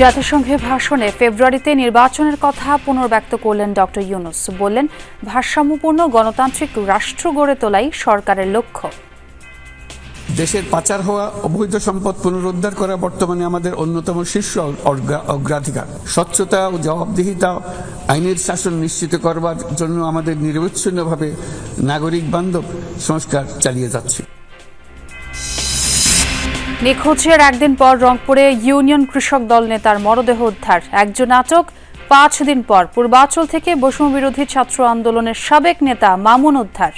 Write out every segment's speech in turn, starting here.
জাতিসংঘের ভাষণে ফেব্রুয়ারিতে নির্বাচনের কথা পুনর্ব্যক্ত করলেন ডক্টর ইউনুস। বললেন, ভারসাম্যপূর্ণ গণতান্ত্রিক রাষ্ট্র গড়ে তোলাই সরকারের লক্ষ্য। দেশের পাচার হওয়া, অবৈধ সম্পদ পুনরুদ্ধার করা বর্তমানে আমাদের অন্যতম শীর্ষ অগ্রা- অগ্রাধিকার। স্বচ্ছতা ও জবাবদিহিতা আইনের শাসন নিশ্চিত করবার জন্য আমাদের নিরবচ্ছিন্নভাবে নাগরিক বান্ধব সংস্কার চালিয়ে যাচ্ছে। নিখোঁজের একদিন পর রংপুরে ইউনিয়ন কৃষক দল নেতার মরদেহ উদ্ধার। একজন আটক, পাঁচ দিন পর পূর্বাঞ্চল থেকে বৈষম্য বিরোধী ছাত্র আন্দোলনের সাবেক নেতা মামুন উদ্ধার।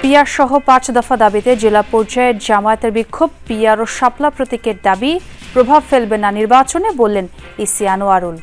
পিয়ার সহ পাঁচ দফা দাবিতে জেলা পর্যায়ে জামায়াতের বিক্ষোভ পিয়ার ও শাপলা প্রতীকের দাবি, প্রভাব ফেলবে না নির্বাচনে বললেন ইসি আনোয়ারুল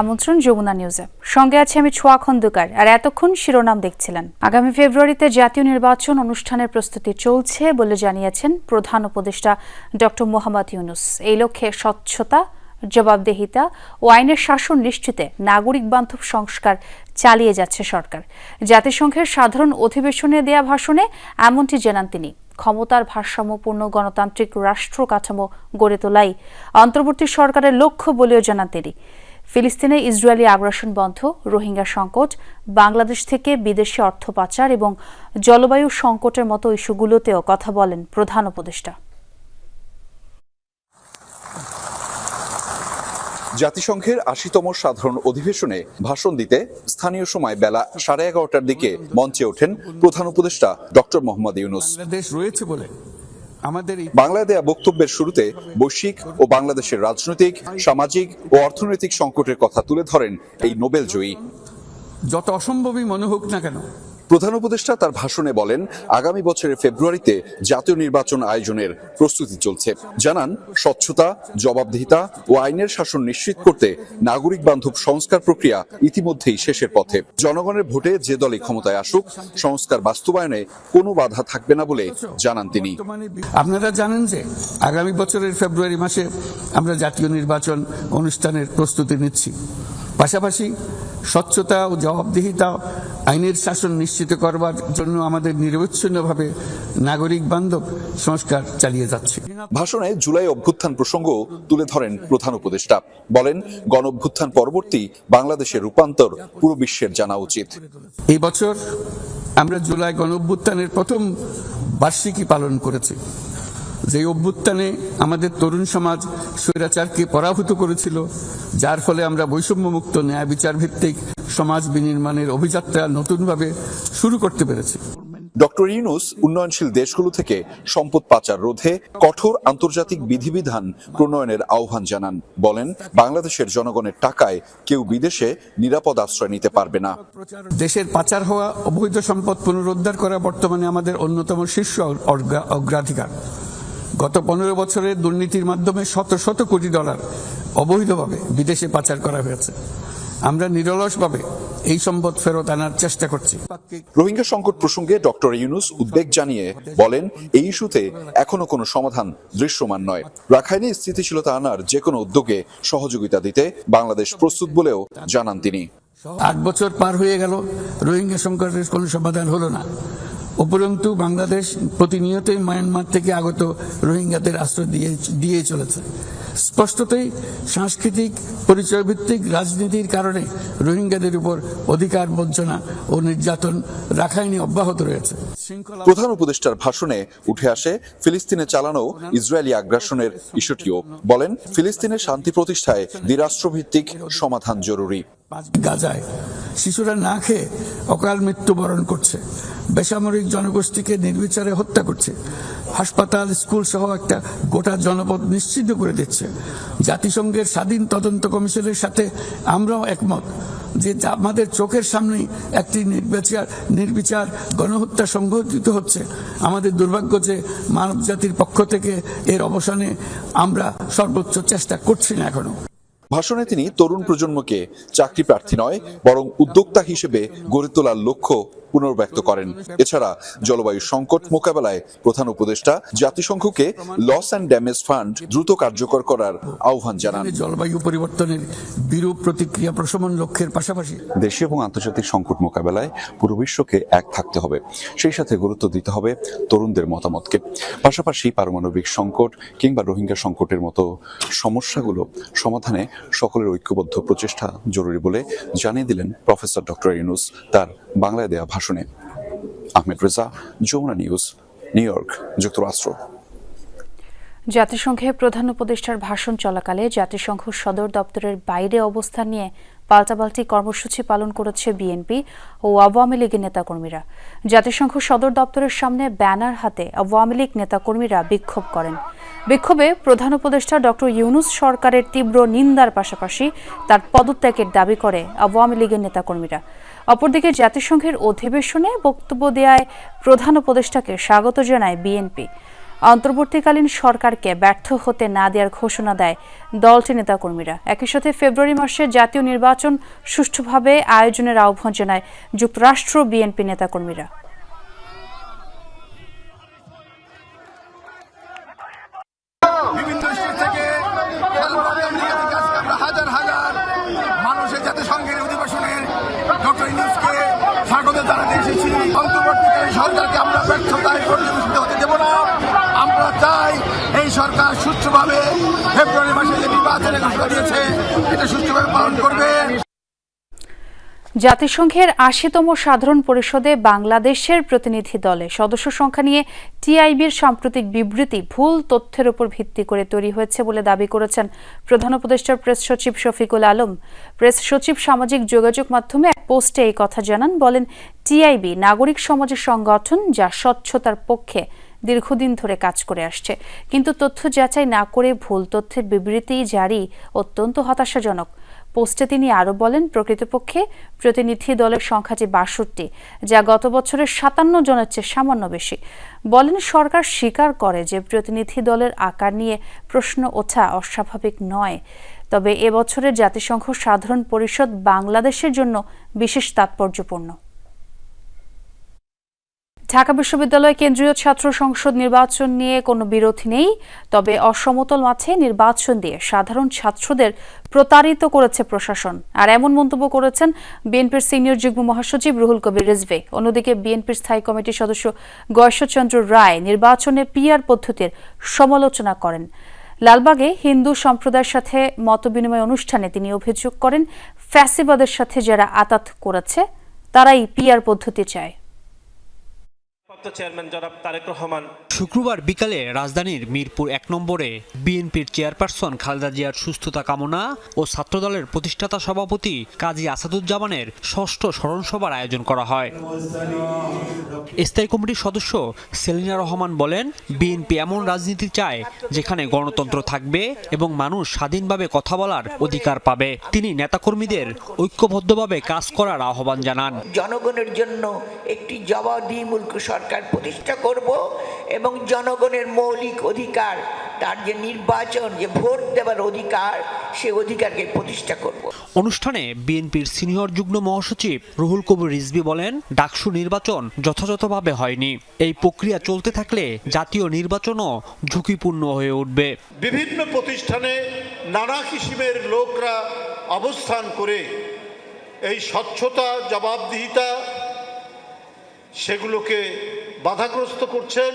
আমন্ত্রণ যমুনা নিউজে। সঙ্গে আছে আমি ছোয়া খন্দকার, আর এতক্ষণ শিরোনাম দেখছিলেন। আগামী ফেব্রুয়ারিতে জাতীয় নির্বাচন অনুষ্ঠানের প্রস্তুতি চলছে বলে জানিয়েছেন প্রধান উপদেষ্টা ডক্টর মোহাম্মদ ইউনুস। এই লক্ষ্যে স্বচ্ছতা, জবাবদেহিতা ও আইনের শাসন নিশ্চিতে নাগরিক বান্ধব সংস্কার চালিয়ে যাচ্ছে সরকার। জাতিসংঘের সাধারণ অধিবেশনে দেয়া ভাষণে এমনটি জানান তিনি, ক্ষমতার ভারসাম্যপূর্ণ গণতান্ত্রিক রাষ্ট্র কাঠামো গড়ে তোলাই অন্তর্বর্তী সরকারের লক্ষ্য বলেও জানান তিনি। ফিলিস্তিনে ইসরায়েলি আগ্রাসন বন্ধ রোহিঙ্গা সংকট বাংলাদেশ থেকে বিদেশি অর্থ পাচার এবং জলবায়ু সংকটের মতো ইস্যুগুলোতেও কথা বলেন প্রধান উপদেষ্টা। জাতিসংঘের আশিতম সাধারণ অধিবেশনে ভাষণ দিতে স্থানীয় সময় বেলা সাড়ে এগারোটার দিকে মঞ্চে ওঠেন প্রধান উপদেষ্টা ডক্টর মোহাম্মদ ইউনুস। রয়েছে বলে আমাদের বাংলায় দেয়া বক্তব্যের শুরুতে বৈশ্বিক ও বাংলাদেশের রাজনৈতিক সামাজিক ও অর্থনৈতিক সংকটের কথা তুলে ধরেন এই নোবেল জয়ী যত অসম্ভবই মনে হোক না কেন প্রধান উপদেষ্টা তার ভাষণে বলেন, আগামী বছরের ফেব্রুয়ারিতে জাতীয় নির্বাচন আয়োজনের প্রস্তুতি চলছে। জানান, স্বচ্ছতা, জবাবদিহিতা ও আইনের শাসন নিশ্চিত করতে নাগরিক বান্ধব সংস্কার প্রক্রিয়া ইতিমধ্যেই শেষের পথে। জনগণের ভোটে যে দলই ক্ষমতায় আসুক, সংস্কার বাস্তবায়নে কোনো বাধা থাকবে না বলে জানান তিনি। আপনারা জানেন যে আগামী বছরের ফেব্রুয়ারি মাসে আমরা জাতীয় নির্বাচন অনুষ্ঠানের প্রস্তুতি নিচ্ছি। পাশাপাশি স্বচ্ছতা ও জবাবদিহিতা আইনের শাসন নিশ্চিত করবার জন্য আমাদের নিরবচ্ছিন্নভাবে নাগরিক বান্ধব সংস্কার চালিয়ে যাচ্ছে। ভাষণে জুলাই অভ্যুত্থান প্রসঙ্গ তুলে ধরেন প্রধান উপদেষ্টা। বলেন গণ অভ্যুত্থান পরবর্তী বাংলাদেশের রূপান্তর পুরো বিশ্বের জানা উচিত। এই বছর আমরা জুলাই গণ অভ্যুত্থানের প্রথম বার্ষিকী পালন করেছি। যে অভ্যুত্থানে আমাদের তরুণ সমাজ স্বৈরাচারকে পরাভূত করেছিল যার ফলে আমরা বৈষম্যমুক্ত ন্যায় বিচার ভিত্তিক সমাজ বিনির্মাণের অভিযাত্রা নতুনভাবে শুরু করতে পেরেছি। ডক্টর ইউনুস উন্নয়নশীল দেশগুলো থেকে সম্পদ পাচার রোধে কঠোর আন্তর্জাতিক বিধিবিধান প্রণয়নের আহ্বান জানান। বলেন বাংলাদেশের জনগণের টাকায় কেউ বিদেশে নিরাপদ আশ্রয় নিতে পারবে না। দেশের পাচার হওয়া অবৈধ সম্পদ পুনরুদ্ধার করা বর্তমানে আমাদের অন্যতম শীর্ষ অগ্রা- অগ্রাধিকার। গত পনেরো বছরে দুর্নীতির মাধ্যমে শত শত কোটি ডলার অবৈধভাবে বিদেশে পাচার করা হয়েছে। আমরা নিরলসভাবে এই সম্পদ ফেরত আনার চেষ্টা করছি। রোহিঙ্গা সংকট প্রসঙ্গে ডক্টর ইউনুস উদ্বেগ জানিয়ে বলেন এই ইস্যুতে এখনও কোনো সমাধান দৃশ্যমান নয়। রাখাইনে স্থিতিশীলতা আনার যে কোনো উদ্যোগে সহযোগিতা দিতে বাংলাদেশ প্রস্তুত বলেও জানান তিনি। আট বছর পার হয়ে গেল রোহিঙ্গা সংকটের কোনো সমাধান হলো না। উপরন্তু বাংলাদেশ প্রতিনিয়তই মায়ানমার থেকে আগত রোহিঙ্গাদের আশ্রয় দিয়ে দিয়ে চলেছে। স্পষ্টতই সাংস্কৃতিক পরিচয়ভিত্তিক রাজনীতির কারণে রোহিঙ্গাদের উপর অধিকার বঞ্চনা ও নির্যাতন রাখাইনি অব্যাহত রয়েছে। প্রধান উপদেষ্টার ভাষণে উঠে আসে ফিলিস্তিনে চালানো ইসরায়েলি আগ্রাসনের ইস্যুটিও। বলেন, ফিলিস্তিনের শান্তি প্রতিষ্ঠায় দ্বিরাষ্ট্রভিত্তিক সমাধান জরুরি। গাজায় শিশুরা না খেয়ে অকাল মৃত্যুবরণ করছে। বেসামরিক জনগোষ্ঠীকে নির্বিচারে হত্যা করছে। হাসপাতাল, স্কুল সহ একটা গোটা জনপদ নিশ্চিত করে দিচ্ছে। জাতিসংঘের স্বাধীন তদন্ত কমিশনের সাথে আমরাও একমত যে আমাদের চোখের সামনেই একটি নির্বিচার নির্বিচার গণহত্যা সংঘটিত হচ্ছে। আমাদের দুর্ভাগ্য যে মানব জাতির পক্ষ থেকে এর অবসানে আমরা সর্বোচ্চ চেষ্টা করছি না এখনও। ভাষণে তিনি তরুণ প্রজন্মকে চাকরি প্রার্থী নয় বরং উদ্যোক্তা হিসেবে গড়ে তোলার লক্ষ্য পুনর্ব্যক্ত করেন। এছাড়া জলবায়ু সংকট মোকাবেলায় প্রধান উপদেষ্টা জাতিসংঘকে লস অ্যান্ড ড্যামেজ ফান্ড দ্রুত কার্যকর করার আহ্বান জানান। জলবায়ু পরিবর্তনের বিরূপ প্রতিক্রিয়া প্রশমন লক্ষ্যের পাশাপাশি দেশীয় এবং আন্তর্জাতিক সংকট মোকাবেলায় পুরো বিশ্বকে এক থাকতে হবে। সেই সাথে গুরুত্ব দিতে হবে তরুণদের মতামতকে। পাশাপাশি পারমাণবিক সংকট কিংবা রোহিঙ্গা সংকটের মতো সমস্যাগুলো সমাধানে সকলের ঐক্যবদ্ধ প্রচেষ্টা জরুরি বলে জানিয়ে দিলেন প্রফেসর ডক্টর ইউনুস। তার বাংলায় দেয়া ভাষণে। Ahmed Reza, Jamuna news, New York, যুক্তরাষ্ট্র। জাতিসংঘে প্রধান উপদেষ্টার ভাষণ চলাকালে জাতিসংঘ সদর দপ্তরের বাইরে অবস্থান নিয়ে পাল্টাপাল্টি কর্মসূচি পালন করেছে বিএনপি ও আওয়ামী লীগের নেতাকর্মীরা। জাতিসংঘ সদর দপ্তরের সামনে ব্যানার হাতে আওয়ামী লীগ নেতাকর্মীরা বিক্ষোভ করেন। বিক্ষোভে প্রধান উপদেষ্টা ডক্টর ইউনুস সরকারের তীব্র নিন্দার পাশাপাশি তার পদত্যাগের দাবি করে আওয়ামী লীগের নেতাকর্মীরা। অপরদিকে জাতিসংঘের অধিবেশনে বক্তব্য দেয়ায় প্রধান উপদেষ্টাকে স্বাগত জানায় বিএনপি। অন্তর্বর্তীকালীন সরকারকে ব্যর্থ হতে না দেওয়ার ঘোষণা দেয় দলটি নেতাকর্মীরা। একই সাথে ফেব্রুয়ারি মাসে জাতীয় নির্বাচন সুষ্ঠুভাবে আয়োজনের আহ্বান জানায় যুক্তরাষ্ট্র বিএনপি নেতাকর্মীরা। বিভিন্ন স্টেট থেকে খেলোয়াড়দের নিয়ে আজকে আমরা হাজার হাজার মানুষের জাতিসংঘের অধিবেশনে ডক্টর ইউনুসকে স্বাগত জানাতে এসেছি অন্তর্বর্তীকালীন সরকারকে আমরা ব্যর্থতায় পর্যবেসিত হতে দেব না আমরা চাই এই সরকার সুষ্ঠুভাবে ফেব্রুয়ারি মাসে যে নির্বাচনের ঘোষণা দিয়েছে, এটা সুষ্ঠুভাবে পালন করবে। জাতিসংঘের আশিতম সাধারণ পরিষদে বাংলাদেশের প্রতিনিধি দলে সদস্য সংখ্যা নিয়ে টিআইবির সাম্প্রতিক বিবৃতি ভুল তথ্যের উপর ভিত্তি করে তৈরি হয়েছে বলে দাবি করেছেন প্রধান উপদেষ্টার প্রেস সচিব শফিকুল আলম। প্রেস সচিব সামাজিক যোগাযোগ মাধ্যমে এক পোস্টে এই কথা জানান, বলেন, টিআইবি নাগরিক সমাজের সংগঠন যা স্বচ্ছতার পক্ষে দীর্ঘদিন ধরে কাজ করে আসছে। কিন্তু তথ্য যাচাই না করে ভুল তথ্যের বিবৃতি জারি অত্যন্ত হতাশাজনক। পোস্টে তিনি আরও বলেন, প্রকৃতপক্ষে প্রতিনিধি দলের সংখ্যা যে বাষট্টি, যা গত বছরের সাতান্ন জনের চেয়ে সামান্য বেশি। বলেন, সরকার স্বীকার করে যে প্রতিনিধি দলের আকার নিয়ে প্রশ্ন ওঠা অস্বাভাবিক নয়। তবে এবছরের জাতিসংঘ সাধারণ পরিষদ বাংলাদেশের জন্য বিশেষ তাৎপর্যপূর্ণ। ঢাকা বিশ্ববিদ্যালয় কেন্দ্রীয় ছাত্র সংসদ নির্বাচন নিয়ে কোনো বিরোধ নেই, তবে অসমতল মাঠে নির্বাচন দিয়ে সাধারণ ছাত্রদের প্রতারিত করেছে প্রশাসন। আর এমন মন্তব্য করেছেন বিএনপির সিনিয়র যুগ্ম মহাসচিব রুহুল কবির রিজভে। অন্যদিকে বিএনপির স্থায়ী কমিটির সদস্য গয়েশ্বরচন্দ্র রায় নির্বাচনে পিআর পদ্ধতির সমালোচনা করেন। লালবাগে হিন্দু সম্প্রদায়ের সাথে মতবিনিময় অনুষ্ঠানে তিনি অভিযোগ করেন, ফ্যাসিবাদের সাথে যারা আতাত করেছে, তারাই পিআর পদ্ধতি চায়। ভারপ্রাপ্ত চেয়ারম্যান জনাব তারেক রহমান। শুক্রবার বিকালে রাজধানীর মিরপুর এক নম্বরে বিএনপির চেয়ারপারসন খালেদা জিয়ার সুস্থতা কামনা ও ছাত্রদলের প্রতিষ্ঠাতা সভাপতি কাজী আসাদুজ্জামানের ষষ্ঠ স্মরণসভার আয়োজন করা হয়। স্থায়ী কমিটির সদস্য সেলিনা রহমান বলেন বিএনপি এমন রাজনীতি চায় যেখানে গণতন্ত্র থাকবে এবং মানুষ স্বাধীনভাবে কথা বলার অধিকার পাবে। তিনি নেতাকর্মীদের ঐক্যবদ্ধভাবে কাজ করার আহ্বান জানান। জনগণের জন্য একটি জবাবদিহিমূলক সরকার প্রতিষ্ঠা করব এবং জনগণের মৌলিক অধিকার তার যে নির্বাচন যে ভোট দেওয়ার অধিকার সে অধিকারকে প্রতিষ্ঠা করব। অনুষ্ঠানে বিএনপির সিনিয়র যুগ্ম মহাসচিব রুহুল কবির রিজভি বলেন ডাকসু নির্বাচন যথাযথভাবে হয়নি। এই প্রক্রিয়া চলতে থাকলে জাতীয় নির্বাচনও ঝুঁকিপূর্ণ হয়ে উঠবে। বিভিন্ন প্রতিষ্ঠানে নানা কিসিমের লোকরা অবস্থান করে এই স্বচ্ছতা জবাবদিহিতা সেগুলোকে বাধাগ্রস্ত করছেন।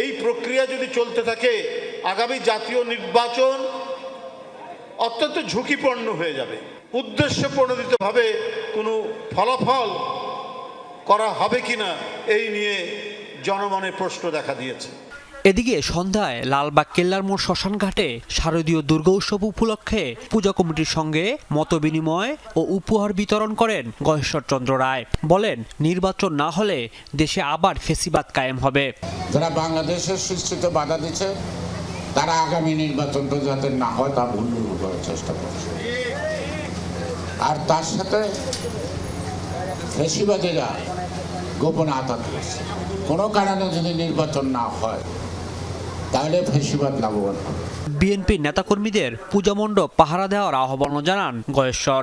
এই প্রক্রিয়া যদি চলতে থাকে, আগামী জাতীয় নির্বাচন অত্যন্ত ঝুঁকিপূর্ণ হয়ে যাবে। উদ্দেশ্য প্রণোদিতভাবে কোনো ফলাফল করা হবে কি না এই নিয়ে জনমনে প্রশ্ন দেখা দিয়েছে। এদিকে সন্ধ্যায় লালবাগ কেল্লার মোড় শ্মশানঘাটে শারদীয় দুর্গা উৎসব উপলক্ষে পূজা কমিটির সঙ্গে মতবিনিময় ও উপহার বিতরণ করেন গহেশ্বরচন্দ্র রায়। বলেন, নির্বাচন না হলে দেশে আবার ফেসিবাদ কায়েম হবে। যারা বাংলাদেশের সৃষ্টিতে বাধা দিচ্ছে, তারা আগামী নির্বাচনটা যাতে না হয়, তা ভুল করার চেষ্টা করছে। আর তার সাথে ফেসিবাদীরা গোপন আঘাত করছে। কোনো কারণে যদি নির্বাচন না হয় তাহলে ফেসিবাদ লাভবান হবে। বিএনপি নেতাকর্মীদের পূজামণ্ডপ পাহারা দেওয়ার আহ্বানও জানান গয়েশ্বর।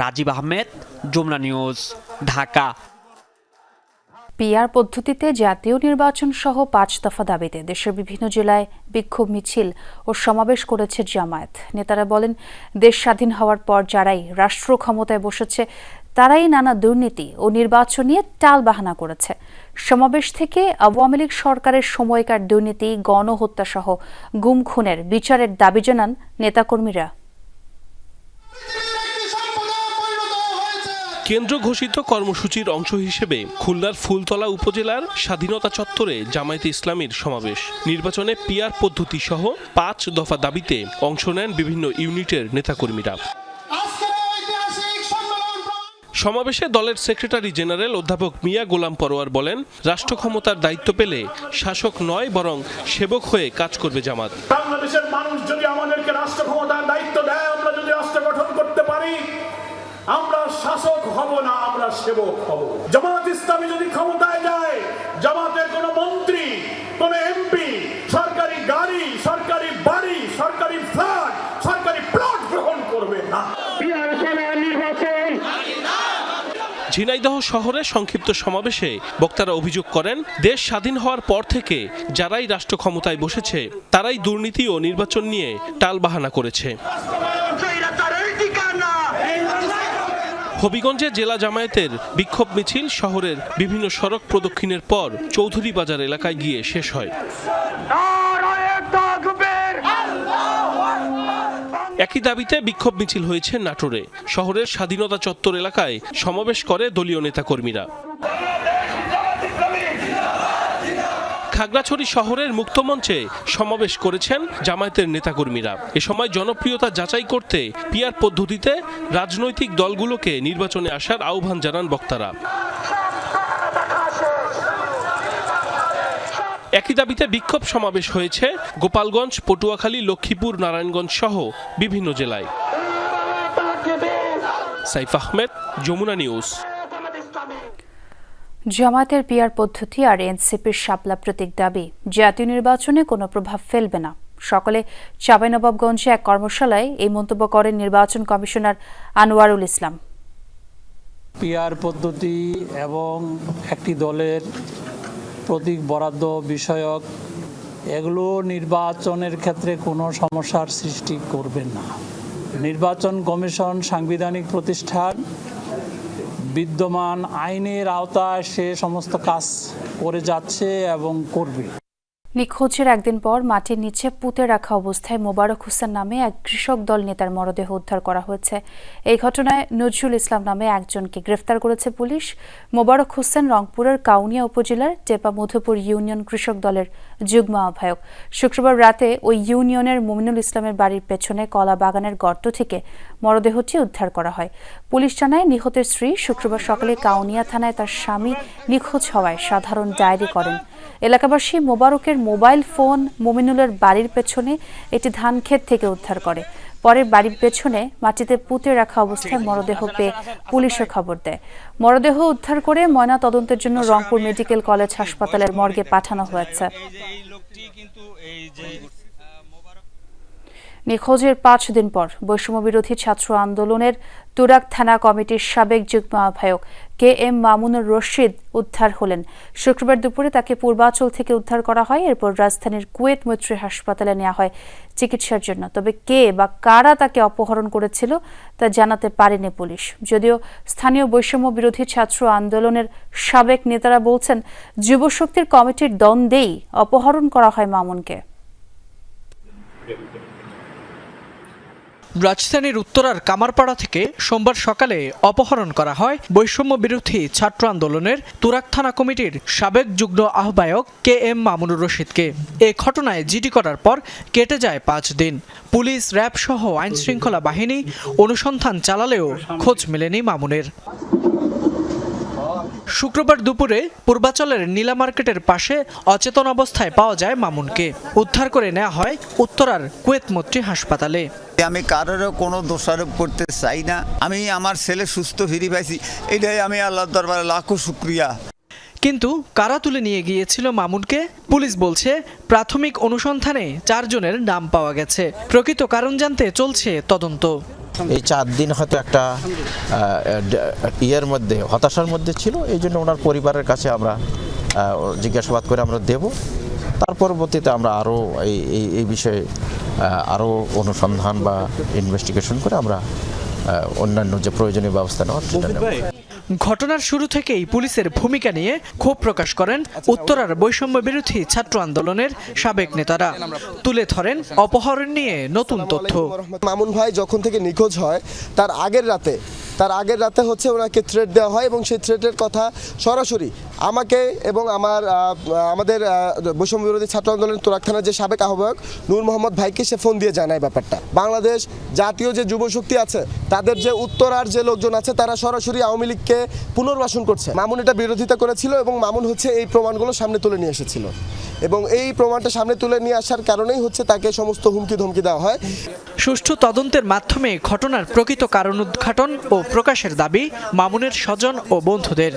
রাজীব আহমেদ যমুনা নিউজ ঢাকা। পিআর পদ্ধতিতে জাতীয় নির্বাচন সহ পাঁচ দফা দাবিতে দেশের বিভিন্ন জেলায় বিক্ষোভ মিছিল ও সমাবেশ করেছে জামায়াত। নেতারা বলেন দেশ স্বাধীন হওয়ার পর যারাই রাষ্ট্র ক্ষমতায় বসেছে তারাই নানা দুর্নীতি ও নির্বাচন নিয়ে টাল বাহানা করেছে। সমাবেশ থেকে আওয়ামী লীগ সরকারের সময়কার দুর্নীতি গণহত্যা সহ গুম খুনের বিচারের দাবি জানান নেতাকর্মীরা। কেন্দ্র ঘোষিত কর্মসূচির অংশ হিসেবে খুলনার ফুলতলা উপজেলার স্বাধীনতা চত্বরে জামায়াতে ইসলামীর সমাবেশ। নির্বাচনে পিআর পদ্ধতি সহ পাঁচ দফা দাবিতে অংশ নেন বিভিন্ন ইউনিটের নেতাকর্মীরা। সমাবেশে দলের সেক্রেটারি জেনারেল অধ্যাপক মিয়া গোলাম পরোয়ার বলেন, রাষ্ট্র ক্ষমতার দায়িত্ব পেলে শাসক নয়, বরং সেবক হয়ে কাজ করবে জামাত। বাংলাদেশের মানুষ যদি আমাদেরকে রাষ্ট্র ক্ষমতার দায়িত্ব দেয়, আমরা যদি রাষ্ট্র গঠন করতে পারি, আমরা শাসক হব না, আমরা সেবক হব। জামাত ইসলামী যদি ক্ষমতায় যায়, জামাতের কোন মন্ত্রী, কোন এমপি, সরকারি গাড়ি, সরকারি বাড়ি, সরকারি ফ্ল্যাট সরকারি প্লট গ্রহণ করবে না নির্বাচন ঝিনাইদহ শহরে সংক্ষিপ্ত সমাবেশে বক্তারা অভিযোগ করেন, দেশ স্বাধীন হওয়ার পর থেকে যারাই রাষ্ট্র ক্ষমতায় বসেছে, তারাই দুর্নীতি ও নির্বাচন নিয়ে টালবাহানা করেছে। হবিগঞ্জে জেলা জামায়াতের বিক্ষোভ মিছিল শহরের বিভিন্ন সড়ক প্রদক্ষিণের পর চৌধুরী বাজার এলাকায় গিয়ে শেষ হয়। একই দাবিতে বিক্ষোভ মিছিল হয়েছে নাটোরে। শহরের স্বাধীনতা চত্বর এলাকায় সমাবেশ করে দলীয় নেতাকর্মীরা। খাগড়াছড়ি শহরের মুক্তমঞ্চে সমাবেশ করেছেন জামায়াতের নেতাকর্মীরা। এ সময় জনপ্রিয়তা যাচাই করতে পিয়ার পদ্ধতিতে রাজনৈতিক দলগুলোকে নির্বাচনে আসার আহ্বান জানান বক্তারা। একই দাবিতে বিক্ষোভ সমাবেশ হয়েছে গোপালগঞ্জ পটুয়াখালী লক্ষ্মীপুর নারায়ণগঞ্জ সহ বিভিন্ন জেলায়। সাইফ আহমেদ যমুনা নিউজ। জামায়াতের পিআর পদ্ধতি আর এনসিপির শাপলা প্রতীক দাবি জাতীয় নির্বাচনে কোনো প্রভাব ফেলবে না। সকালে চাঁপাইনবাবগঞ্জে এক কর্মশালায় এই মন্তব্য করেন নির্বাচন কমিশনার আনোয়ারুল ইসলাম। পিআর পদ্ধতি এবং একটি দলের প্রতীক, বরাদ্দ, বিষয়ক, এগুলো নির্বাচনের ক্ষেত্রে কোনো সমস্যার সৃষ্টি করবে না। নির্বাচন কমিশন সাংবিধানিক প্রতিষ্ঠান বিদ্যমান আইনের আওতায় সে সমস্ত কাজ করে যাচ্ছে এবং করবে। নিখোঁজের একদিন পর মাটির নিচে পুঁতে রাখা অবস্থায় মোবারক হোসেন নামে এক কৃষক দল নেতার মরদেহ উদ্ধার করা হয়েছে। এই ঘটনায় নজরুল ইসলাম নামে একজনকে গ্রেফতার করেছে পুলিশ। মোবারক হোসেন রংপুরের কাউনিয়া উপজেলার টেপা মধুপুর ইউনিয়ন কৃষক দলের যুগ্ম আহ্বায়ক। শুক্রবার রাতে ওই ইউনিয়নের মুমিনুল ইসলামের বাড়ির পেছনে কলা বাগানের গর্ত থেকে মরদেহটি উদ্ধার করা হয়। পুলিশ জানায়, নিহতের স্ত্রী শুক্রবার সকালে কাউনিয়া থানায় তার স্বামী নিখোঁজ হওয়ায় সাধারণ ডায়েরি করেন। এলাকাবাসী মোবারকের মোবাইল ফোন মোমিনুলের বাড়ির পেছনে একটি ধান ক্ষেত থেকে উদ্ধার করে। পরে বাড়ির পেছনে মাটিতে পুঁতে রাখা অবস্থায় মরদেহ পেয়ে পুলিশে খবর দেয়। মরদেহ উদ্ধার করে ময়না তদন্তের জন্য রংপুর মেডিকেল কলেজ হাসপাতালের মর্গে পাঠানো হয়েছে। নিখোঁজের পাঁচ দিন পর বৈষম্য বিরোধী ছাত্র আন্দোলনের তুরাক থানা কমিটির সাবেক যুগ্ম আহ্বায়ক কে এম মামুনুর রশিদ উদ্ধার হলেন। শুক্রবার দুপুরে তাকে পূর্বাচল থেকে উদ্ধার করা হয়। এরপর রাজধানীর কুয়েত মৈত্রী হাসপাতালে নেওয়া হয় চিকিৎসার জন্য। তবে কে বা কারা তাকে অপহরণ করেছিল তা জানাতে পারেনি পুলিশ। যদিও স্থানীয় বৈষম্য বিরোধী ছাত্র আন্দোলনের সাবেক নেতারা বলছেন, যুবশক্তির কমিটির দ্বন্দ্বেই অপহরণ করা হয় মামুনকে। রাজধানীর উত্তরার কামারপাড়া থেকে সোমবার সকালে অপহরণ করা হয় বৈষম্য বিরোধী ছাত্র আন্দোলনের তুরাক থানা কমিটির সাবেক যুগ্ম আহ্বায়ক কে এম মামুনুর রশিদকে। এ ঘটনায় জিডি করার পর কেটে যায় পাঁচ দিন। পুলিশ, র্যাব সহ আইনশৃঙ্খলা বাহিনী অনুসন্ধান চালালেও খোঁজ মেলেনি মামুনের। শুক্রবার দুপুরে পূর্বাচলের নীলা মার্কেটের পাশে অচেতন অবস্থায় পাওয়া যায় মামুনকে। উদ্ধার করে নেওয়া হয় উত্তরার কুয়েতমৈত্রী হাসপাতালে। আমি কারোরও কোনো দোষারোপ করতে চাই না। আমি আমার ছেলে সুস্থ ফিরে পাইছি। এটাই আমি আল্লাহর দরবারে লাখো শুক্রিয়া। কিন্তু কারা তুলে নিয়ে গিয়েছিল মামুনকে? পুলিশ বলছে প্রাথমিক অনুসন্ধানে চারজনের নাম পাওয়া গেছে। প্রকৃত কারণ জানতে চলছে তদন্ত। এই চার দিন হয়তো একটা ইয়ের মধ্যে হতাশার মধ্যে ছিল এই জন্য ওনার পরিবারের কাছে আমরা জিজ্ঞাসাবাদ করে আমরা দেব। তার পরবর্তীতে আমরা আরও এই এই বিষয়ে আরও অনুসন্ধান বা ইনভেস্টিগেশন করে আমরা অন্যান্য যে প্রয়োজনীয় ব্যবস্থা নেওয়ার সেটা নেব। ঘটনার শুরু থেকেই পুলিশের ভূমিকা নিয়ে ক্ষোভ প্রকাশ করেন উত্তরার বৈষম্য বিরোধী ছাত্র আন্দোলনের সাবেক নেতারা। তুলে ধরেন অপহরণ নিয়ে নতুন তথ্য। মামুন ভাই যখন থেকে নিখোঁজ হয়, তার আগের রাতে তার আগের রাতে হচ্ছে ওনাকে থ্রেট দেওয়া হয় এবং সেই থ্রেটের কথা সরাসরি আমাকে এবং আমার আমাদের বৈষম্য বিরোধী ছাত্র আন্দোলনের তোরাক থানার যে সাবেক আহ্বায়ক নূর মোহাম্মদ ভাইকে সে ফোন দিয়ে জানায় ব্যাপারটা। বাংলাদেশ জাতীয় যে যুব শক্তি আছে, তাদের যে উত্তরার যে লোকজন আছে, তারা সরাসরি আওয়ামী লীগকে পুনর্বাসন করছে। মামুন এটা বিরোধিতা করেছিল এবং মামুন হচ্ছে এই প্রমাণগুলো সামনে তুলে নিয়ে এসেছিল। এবং এই প্রমাণটা সামনে তুলে নিয়ে আসার কারণেই হচ্ছে তাকে সমস্ত হুমকি ধমকি দেওয়া হয়। সুষ্ঠু তদন্তের মাধ্যমে ঘটনার প্রকৃত কারণ উদ্ঘাটন ও প্রকাশের দাবি মামুনের স্বজন ও বন্ধুদের।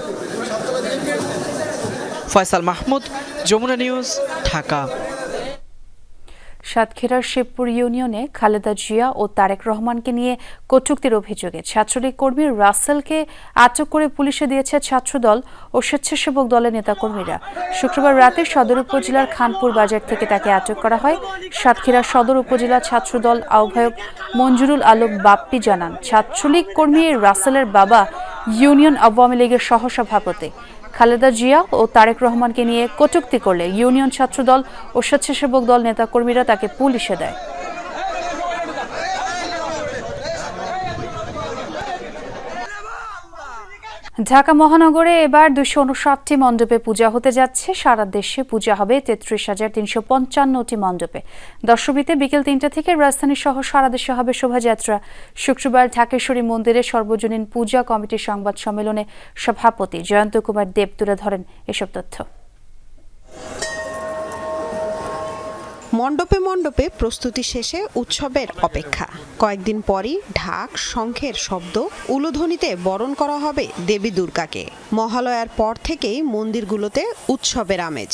ফয়সাল মাহমুদ যমুনা নিউজ ঢাকা। সাতক্ষীরার শিবপুর ইউনিয়নে খালেদা জিয়া ও তারেক রহমানকে নিয়ে কটুক্তির অভিযোগে ছাত্রলীগ কর্মী রাসেলকে আটক করে পুলিশে দিয়েছে ছাত্রদল ও স্বেচ্ছাসেবক দলের নেতাকর্মীরা। শুক্রবার রাতে সদর উপজেলার খানপুর বাজার থেকে তাকে আটক করা হয়। সাতক্ষীরা সদর উপজেলা ছাত্রদল আহ্বায়ক মঞ্জুরুল আলম বাপ্পি জানান, ছাত্রলীগ কর্মী রাসেলের বাবা ইউনিয়ন আওয়ামী লীগের সহসভাপতি। খালেদা জিয়া ও তারেক রহমানকে নিয়ে কটুক্তি করলে ইউনিয়ন ছাত্রদল ও স্বেচ্ছাসেবক দল নেতাকর্মীরা তাকে পুলিশে দেয়। ঢাকা মহানগরে এবার দুশো উনষাটটি মণ্ডপে পূজা হতে যাচ্ছে। সারা দেশে পূজা হবে তেত্রিশ হাজার তিনশো পঞ্চান্নটি মণ্ডপে। দশমীতে বিকেল তিনটা থেকে রাজধানী সহ সারা দেশে হবে শোভাযাত্রা। শুক্রবার ঢাকেশ্বরী মন্দিরে সর্বজনীন পূজা কমিটির সংবাদ সম্মেলনে সভাপতি জয়ন্ত কুমার দেব তুলে ধরেন এসব তথ্য। মণ্ডপে মণ্ডপে প্রস্তুতি শেষে উৎসবের অপেক্ষা। কয়েকদিন পরই ঢাক, শঙ্খের শব্দ, উলুধ্বনিতে বরণ করা হবে দেবী দুর্গাকে। মহালয়ার পর থেকেই মন্দিরগুলোতে উৎসবের আমেজ।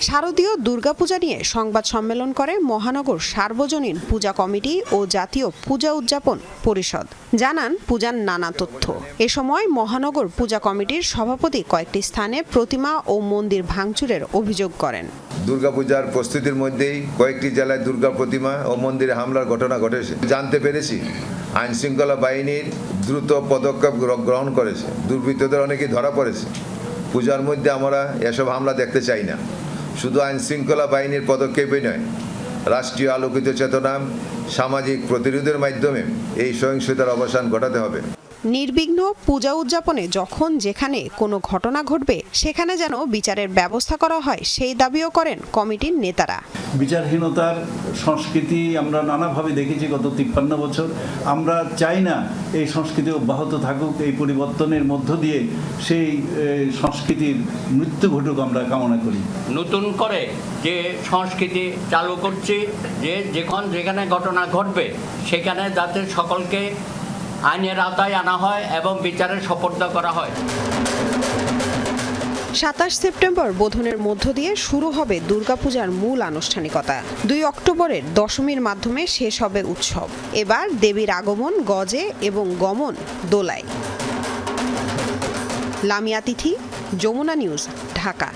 শারদীয় দুর্গাপূজা নিয়ে সংবাদ সম্মেলন করে মহানগর সার্বজনীন পূজা কমিটি ও জাতীয় পূজা উদযাপন পরিষদ। জানান পূজার নানা তথ্য। এ সময় মহানগর পূজা কমিটির সভাপতি কয়েকটি স্থানে প্রতিমা ও মন্দির ভাঙচুরের অভিযোগ করেন। দুর্গাপূজার প্রস্তুতির মধ্যেই কয়েকটি জেলায় দুর্গা প্রতিমা ও মন্দিরে হামলার ঘটনা ঘটেছে। জানতে পেরেছি আইন শৃঙ্খলা বাহিনীর দ্রুত পদক্ষেপ গ্র- গ্রহণ করেছে। দুর্বৃত্তদের অনেকেই ধরা পড়েছে। পূজার মধ্যে আমরা এসব হামলা দেখতে চাই না। শুধু আইন শৃঙ্খলা বাহিনীর পদক্ষেপই নয়, রাষ্ট্রীয় আলোকিত চেতনা সামাজিক প্রতিরোধের মাধ্যমে এই সহিংসতার অবসান ঘটাতে হবে। নির্বিঘ্ন পূজা উদযাপনে যখন যেখানে কোনো ঘটনা ঘটবে সেখানে যেন বিচারের ব্যবস্থা করা হয় সেই দাবিও করেন কমিটির নেতারা। বিচারহীনতার সংস্কৃতি আমরা নানাভাবে দেখেছি গত তিপ্পান্ন বছর। আমরা চাই না এই সংস্কৃতি অব্যাহত থাকুক এই পরিবর্তনের মধ্য দিয়ে সেই সংস্কৃতির মৃত্যু ঘটুক আমরা কামনা করি। নতুন করে যে সংস্কৃতি চালু করছি যে যেখন যেখানে ঘটনা ঘটবে সেখানে যাতে সকলকে আইনের আওতায় আনা হয় এবং বিচারের সপর্দ করা হয়। সাতাশ সেপ্টেম্বর বোধনের মধ্য দিয়ে শুরু হবে দুর্গাপূজার মূল আনুষ্ঠানিকতা। দুই অক্টোবরের দশমীর মাধ্যমে শেষ হবে উৎসব। এবার দেবীর আগমন, গজে এবং গমন দোলায়। লামিয়া তিথি, যমুনা নিউজ, ঢাকা।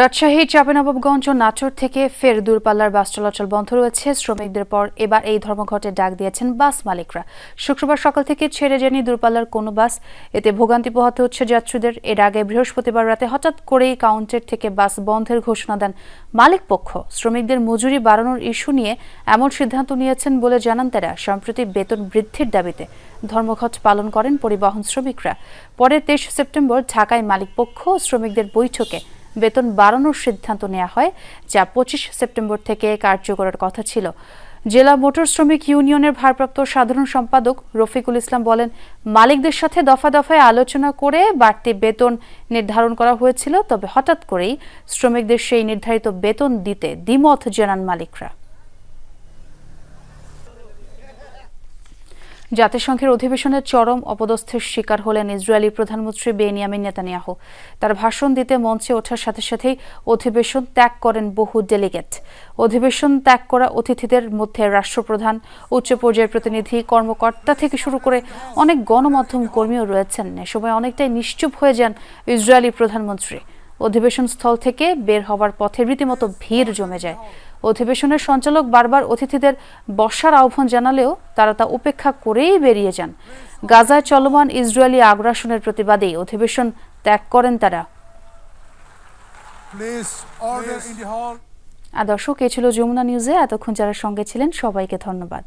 রাজশাহী চাঁপাইনবাবগঞ্জ ও নাটোর থেকে ফের দূরপাল্লার বাস চলাচল বন্ধ রয়েছে। শ্রমিকদের পর এবার এই ধর্মঘটে ডাক দিয়েছেন বাস মালিকরা। শুক্রবার সকাল থেকে ছেড়ে যায়নি দূরপাল্লার কোনো বাস। এতে ভোগান্তি পোহাতে হচ্ছে যাত্রীদের। এর আগে বৃহস্পতিবার রাতে হঠাৎ করেই কাউন্টার থেকে বাস বন্ধের ঘোষণা দেন মালিক পক্ষ। শ্রমিকদের মজুরি বাড়ানোর ইস্যু নিয়ে এমন সিদ্ধান্ত নিয়েছেন বলে জানান তারা, সম্প্রতি বেতন বৃদ্ধির দাবিতে। ধর্মঘট পালন করেন পরিবহন শ্রমিকরা। পরে তেইশ সেপ্টেম্বর ঢাকায় মালিক পক্ষ ও শ্রমিকদের বৈঠকে বেতন বাড়ানোর সিদ্ধান্ত নেওয়া হয়, যা পঁচিশ সেপ্টেম্বর থেকে কার্যকরের কথা ছিল। জেলা মোটর শ্রমিক ইউনিয়নের ভারপ্রাপ্ত সাধারণ সম্পাদক রফিকুল ইসলাম বলেন, মালিকদের সাথে দফা দফায় আলোচনা করে বাড়তি বেতন নির্ধারণ করা হয়েছিল, তবে হঠাৎ করেই শ্রমিকদের সেই নির্ধারিত বেতন দিতে দ্বিমত জানান মালিকরা। জাতিসংঘের অধিবেশনের চরম অপদস্থের শিকার হলেন ইসরায়েলি প্রধানমন্ত্রী বেনিয়ামিন নেতানিয়াহু। তার ভাষণ দিতে মঞ্চে ওঠার সাথে সাথেই অধিবেশন ত্যাগ করেন বহু ডেলিগেট। অধিবেশন ত্যাগ করা অতিথিদের মধ্যে রাষ্ট্রপ্রধান, উচ্চ পর্যায়ের প্রতিনিধি, কর্মকর্তা থেকে শুরু করে অনেক গণমাধ্যম কর্মীও রয়েছেন। এ সময় অনেকটাই নিশ্চুপ হয়ে যান ইসরায়েলি প্রধানমন্ত্রী। অধিবেশন স্থল থেকে বের হওয়ার পথে রীতিমতো ভিড় জমে যায়। অধিবেশনের সঞ্চালক বারবার অতিথিদের বসার আহ্বান জানালেও তারা তা উপেক্ষা করেই বেরিয়ে যান। গাজায় চলমান ইসরায়েলি আগ্রাসনের প্রতিবাদেই অধিবেশন ত্যাগ করেন তারা। আর দর্শক এ ছিল যমুনা নিউজে। এতক্ষণ যারা সঙ্গে ছিলেন সবাইকে ধন্যবাদ।